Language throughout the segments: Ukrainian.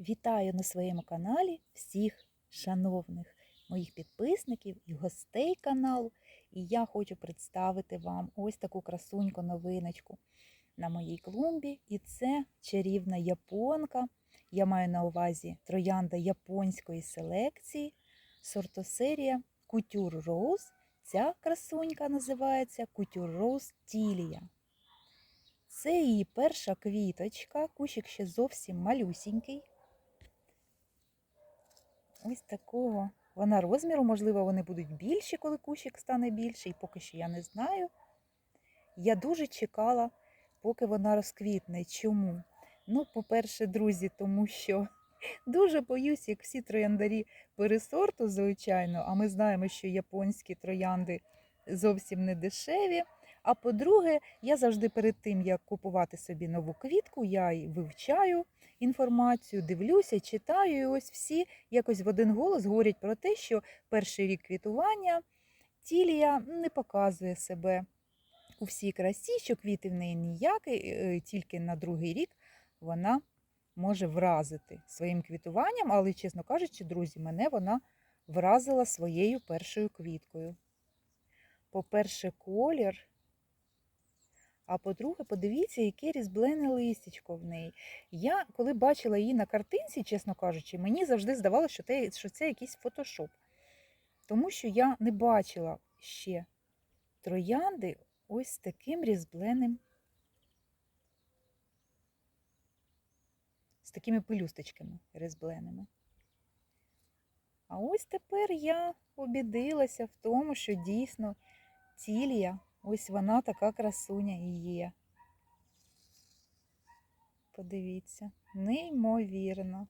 Вітаю на своєму каналі всіх шановних моїх підписників і гостей каналу. І я хочу представити вам ось таку красуньку новиночку на моїй клумбі. І це чарівна японка. Я маю на увазі троянда японської селекції, сортосерія Couture Rose. Ця красунька називається Couture Rose Тілія. Це її перша квіточка, кущик ще зовсім малюсінький. Ось такого. Вона розміру, можливо, вони будуть більші, коли кущик стане більший, поки що я не знаю. Я дуже чекала, поки вона розквітне. Чому? Ну, по-перше, друзі, тому що дуже боюсь, як всі трояндарі пересорту, звичайно, а ми знаємо, що японські троянди зовсім не дешеві. А по-друге, я завжди перед тим, як купувати собі нову квітку, я й вивчаю інформацію, дивлюся, читаю, і ось всі якось в один голос говорять про те, що перший рік квітування тілія не показує себе у всій красі, що квіти в неї ніякі, е, тільки на другий рік вона може вразити своїм квітуванням, але, чесно кажучи, друзі, мене вона вразила своєю першою квіткою. По-перше, колір. А по-друге, подивіться, яке різблене листячко в неї. Я, коли бачила її на картинці, чесно кажучи, мені завжди здавалося, що це, що це якийсь фотошоп. Тому що я не бачила ще троянди ось таким різбленим, з такими пелюсточками різбленими. А ось тепер я обідилася в тому, що дійсно цілія Ось вона така красуня і є. Подивіться, неймовірно.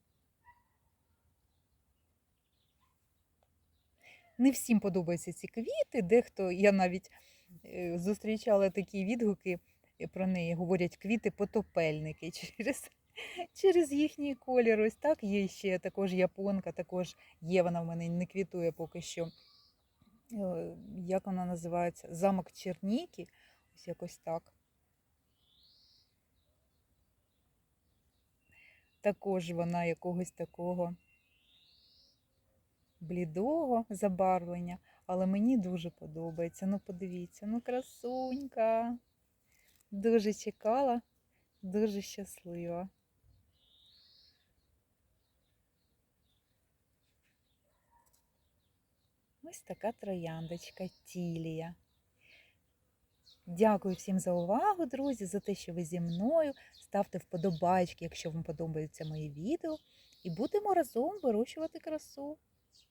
Не всім подобаються ці квіти. Дехто, я навіть е, зустрічала такі відгуки про неї, говорять квіти-потопельники через через їхній колір. Ось так є ще також японка, також є вона в мене не квітує поки що. Е, як вона називається? Замок Черніки. Ось якось так. Також вона якогось такого блідого забарвлення, але мені дуже подобається. Ну, подивіться, ну красунька. Дуже чекала, дуже щаслива. Ось така трояндочка Тілія. Дякую всім за увагу, друзі, за те, що ви зі мною. Ставте вподобайки, якщо вам подобаються мої відео. І будемо разом вирощувати красу.